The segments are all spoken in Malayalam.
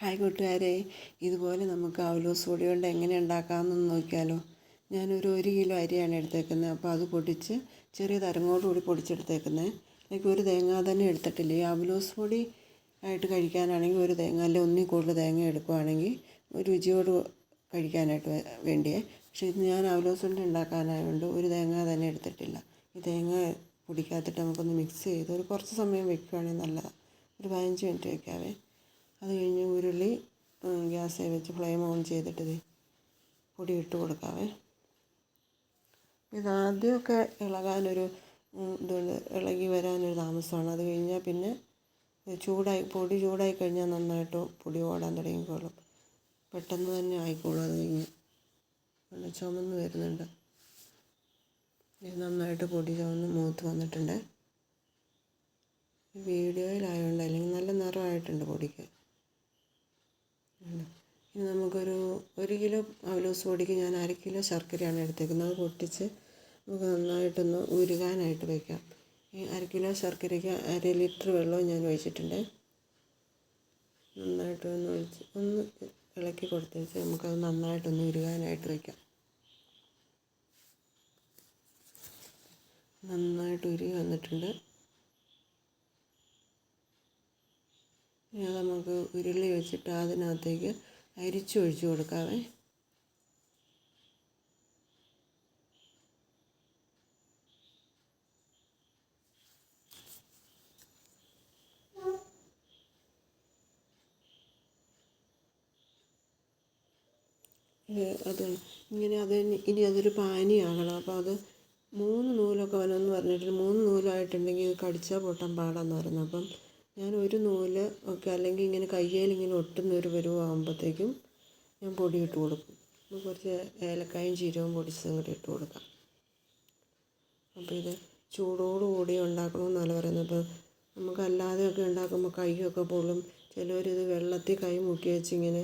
ഹായ് കൂട്ടുകാരെ ഇതുപോലെ നമുക്ക് അവലോസ് പൊടി കൊണ്ട് എങ്ങനെ ഉണ്ടാക്കാമെന്ന് നോക്കിയാലോ. ഞാനൊരു ഒരു കിലോ അരിയാണ് എടുത്തേക്കുന്നത്. അപ്പോൾ അത് പൊടിച്ച് ചെറിയ തരങ്ങോടുകൂടി പൊടിച്ചെടുത്തേക്കുന്നത്. എനിക്ക് ഒരു തേങ്ങ തന്നെ എടുത്തിട്ടില്ല. ഈ അവലോസ് പൊടി ആയിട്ട് കഴിക്കാനാണെങ്കിൽ ഒരു തേങ്ങ അല്ലെ ഒന്നിൽ കൂടുതൽ തേങ്ങ എടുക്കുവാണെങ്കിൽ രുചിയോട് കഴിക്കാനായിട്ട് വേണ്ടിയേ. പക്ഷേ ഇത് ഞാൻ അവലോസ് കൊണ്ട് ഉണ്ടാക്കാനായതുകൊണ്ട് ഒരു തേങ്ങ തന്നെ എടുത്തിട്ടില്ല. ഈ തേങ്ങ പൊടിക്കാത്തിട്ട് നമുക്കൊന്ന് മിക്സ് ചെയ്ത് ഒരു കുറച്ച് സമയം വെക്കുകയാണെങ്കിൽ നല്ലതാണ് ഒരു പതിനഞ്ച് മിനിറ്റ് വെക്കാവേ. അത് കഴിഞ്ഞ് ഉരുളി ഗ്യാസിൽ വെച്ച് ഫ്ലെയിം ഓൺ ചെയ്തിട്ട് ഇത് പൊടി ഇട്ട് കൊടുക്കാവേ ഇതാദ്യമൊക്കെ ഇളകാനൊരു ഇതുണ്ട് ഇളകി വരാനൊരു താമസമാണ്. അത് കഴിഞ്ഞാൽ പിന്നെ ചൂടായി പൊടി ചൂടായി കഴിഞ്ഞാൽ നന്നായിട്ട് പൊടി ഓടാൻ തുടങ്ങിക്കോളും. പെട്ടെന്ന് തന്നെ ആയിക്കോളും അത് കഴിഞ്ഞ്. നല്ല ചുമന്ന് വരുന്നുണ്ട്. നന്നായിട്ട് പൊടി ചുമന്ന് മൂത്ത് വന്നിട്ടുണ്ട്. വീഡിയോയിലായതുകൊണ്ട് അല്ലെങ്കിൽ നല്ല നിറമായിട്ടുണ്ട് പൊടിക്ക്. ഇനി നമുക്കൊരു ഒരു കിലോ അവലോസ് പൊടിക്ക് ഞാൻ അര കിലോ ശർക്കരയാണ് എടുത്തേക്കുന്നത്. അത് പൊട്ടിച്ച് നമുക്ക് നന്നായിട്ടൊന്ന് ഉരുകാനായിട്ട് വയ്ക്കാം ഈ അര കിലോ ശർക്കരയ്ക്ക് അര ലിറ്റർ വെള്ളവും ഞാൻ ഒഴിച്ചിട്ടുണ്ട്. നന്നായിട്ട് ഒന്ന് ഒഴിച്ച് ഒന്ന് ഇളക്കി കൊടുത്തേച്ച് നമുക്കത് നന്നായിട്ടൊന്ന് ഉരുകാനായിട്ട് വയ്ക്കാം നന്നായിട്ട് ഉരുകി വന്നിട്ടുണ്ട് ഇനി അത് നമുക്ക് ഉരുളി വെച്ചിട്ട് അതിനകത്തേക്ക് അരിച്ചൊഴിച്ച് കൊടുക്കാവേ. അത് ഇങ്ങനെ അത് ഇനി അതൊരു പാനിയാകണം. അപ്പോൾ അത് മൂന്ന് നൂലൊക്കെ വനമെന്ന് പറഞ്ഞിട്ട് മൂന്ന് നൂലായിട്ടുണ്ടെങ്കിൽ കടിച്ചാൽ പൊട്ടാൻ പാടാന്ന് പറയുന്നത്. അപ്പം ഞാൻ ഒരു നൂൽ ഒക്കെ അല്ലെങ്കിൽ ഇങ്ങനെ കയ്യിൽ ഇങ്ങനെ ഒട്ടുന്ന ഒരു പരുവാകുമ്പോഴത്തേക്കും ഞാൻ പൊടി ഇട്ട് കൊടുക്കും. കുറച്ച് ഏലക്കായും ജീരകവും പൊടിച്ചതും കൂടി ഇട്ട് കൊടുക്കാം. അപ്പോൾ ഇത് ചൂടോടുകൂടി ഉണ്ടാക്കണമെന്നല്ല പറയുന്നത്. അപ്പോൾ നമുക്ക് അല്ലാതെയൊക്കെ ഉണ്ടാക്കുമ്പോൾ കൈയൊക്കെ പൊള്ളും. ചിലവരിത് വെള്ളത്തിൽ കൈ മുക്കി വെച്ച് ഇങ്ങനെ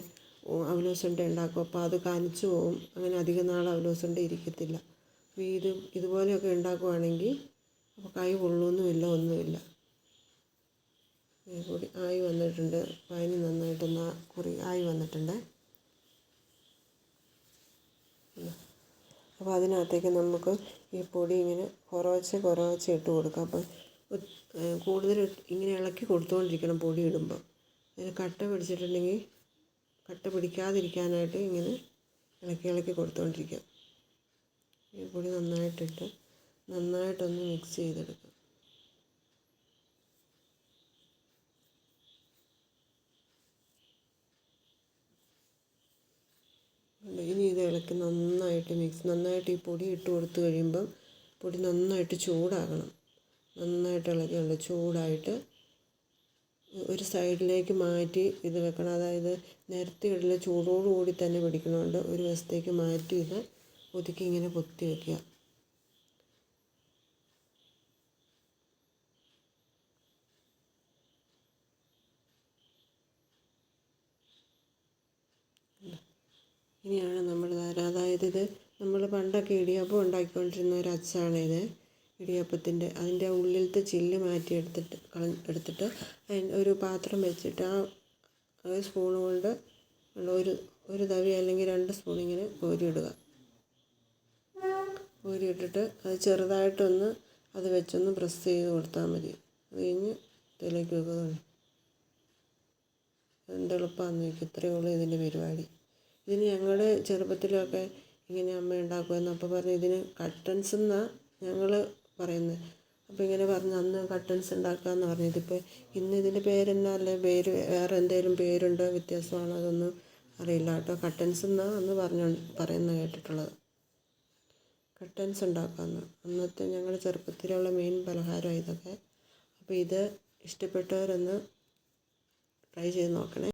അവലോസുണ്ട ഉണ്ടാക്കും. അപ്പോൾ അത് കനിച്ചു പോകും അങ്ങനെ അധികം നാൾ അവലോസുണ്ട ഇരിക്കത്തില്ല. അപ്പോൾ ഇത് ഇതുപോലെയൊക്കെ ഉണ്ടാക്കുവാണെങ്കിൽ അപ്പോൾ കൈ പൊള്ളൊന്നുമില്ല ഒന്നുമില്ല. കൂടി ആയി വന്നിട്ടുണ്ട്. പനി നന്നായിട്ടൊന്ന് കുറി ആയി വന്നിട്ടുണ്ട്. അപ്പോൾ അതിനകത്തേക്ക് നമുക്ക് ഈ പൊടി ഇങ്ങനെ കുറവച്ച് കുറവച്ച് ഇട്ട് കൊടുക്കാം. അപ്പം കൂടുതൽ ഇങ്ങനെ ഇളക്കി കൊടുത്തുകൊണ്ടിരിക്കണം പൊടി ഇടുമ്പോൾ അതിന് കട്ട പിടിച്ചിട്ടുണ്ടെങ്കിൽ കട്ട പിടിക്കാതിരിക്കാനായിട്ട് ഇങ്ങനെ ഇളക്കി ഇളക്കി കൊടുത്തുകൊണ്ടിരിക്കാം ഈ പൊടി നന്നായിട്ടിട്ട് നന്നായിട്ടൊന്ന് മിക്സ് ചെയ്തെടുക്കാം ഇനി ഇത് ഇളക്കി നന്നായിട്ട് മിക്സ് നന്നായിട്ട് ഈ പൊടി ഇട്ട് കൊടുത്തു കഴിയുമ്പം പൊടി നന്നായിട്ട് ചൂടാകണം. നന്നായിട്ട് ഇളക്കി നല്ല ചൂടായിട്ട് ഒരു സൈഡിലേക്ക് മാറ്റി ഇത് വെക്കണം. അതായത് നിരത്തി ഇടൽ ചൂടോടുകൂടി തന്നെ പിടിക്കണമുണ്ട് ഒരു വശത്തേക്ക് മാറ്റി ഇത് ഒതുക്കി ഇങ്ങനെ പൊത്തി വയ്ക്കുക ഇനിയാണ് നമ്മൾ അതായത് ഇത് നമ്മൾ പണ്ടൊക്കെ ഇടിയപ്പം ഉണ്ടാക്കിക്കൊണ്ടിരുന്ന ഒരു അച്ചാണിത് ഇടിയപ്പത്തിന്റെ അതിന്റെ ഉള്ളിലത്തെ ചില്ല് മാറ്റി എടുത്തിട്ട് കള എടുത്തിട്ട് ഒരു പാത്രം വെച്ചിട്ട് ആ സ്പൂൺ കൊണ്ട് ഒരു ഒരു തവി അല്ലെങ്കിൽ രണ്ട് സ്പൂൺ ഇങ്ങനെ കോരിയിടുക. കോരിയിട്ടിട്ട് അത് ചെറുതായിട്ടൊന്ന് അത് വെച്ചൊന്ന് പ്രസ് ചെയ്ത് കൊടുത്താൽ മതി. അത് കഴിഞ്ഞ് ഇതിലേക്ക് വെക്കുന്നു എന്തെളുപ്പമാണെന്ന് ചോദിക്കും ഇത്രയേ ഉള്ളൂ ഇതിന്റെ പരിപാടി. ഇതിന് ഞങ്ങളുടെ ചെറുപ്പത്തിലൊക്കെ ഇങ്ങനെ അമ്മ ഉണ്ടാക്കുമായിരുന്നു. അപ്പോൾ പറഞ്ഞു ഇതിന് കട്ടൻസ് എന്നാണ് ഞങ്ങൾ പറയുന്നത് അപ്പോൾ ഇങ്ങനെ പറഞ്ഞു അന്ന് കട്ടൻസ് ഉണ്ടാക്കാമെന്ന് പറഞ്ഞു. ഇതിപ്പോൾ ഇന്ന് ഇതിന്റെ പേരെന്നാ അല്ലെ? പേര് വേറെ എന്തെങ്കിലും പേരുണ്ടോ? വ്യത്യാസമാണോ? അതൊന്നും അറിയില്ല കേട്ടോ. കട്ടൻസ് എന്നാണ് അന്ന് പറഞ്ഞു പറയുന്നത് കേട്ടിട്ടുള്ളത്. കട്ടൻസ് ഉണ്ടാക്കാമെന്ന് അന്നത്തെ ഞങ്ങളുടെ ചെറുപ്പത്തിലുള്ള മെയിൻ പലഹാരമാണ് ഇതൊക്കെ. അപ്പോൾ ഇത് ഇഷ്ടപ്പെട്ടവരൊന്ന് ട്രൈ ചെയ്ത് നോക്കണേ.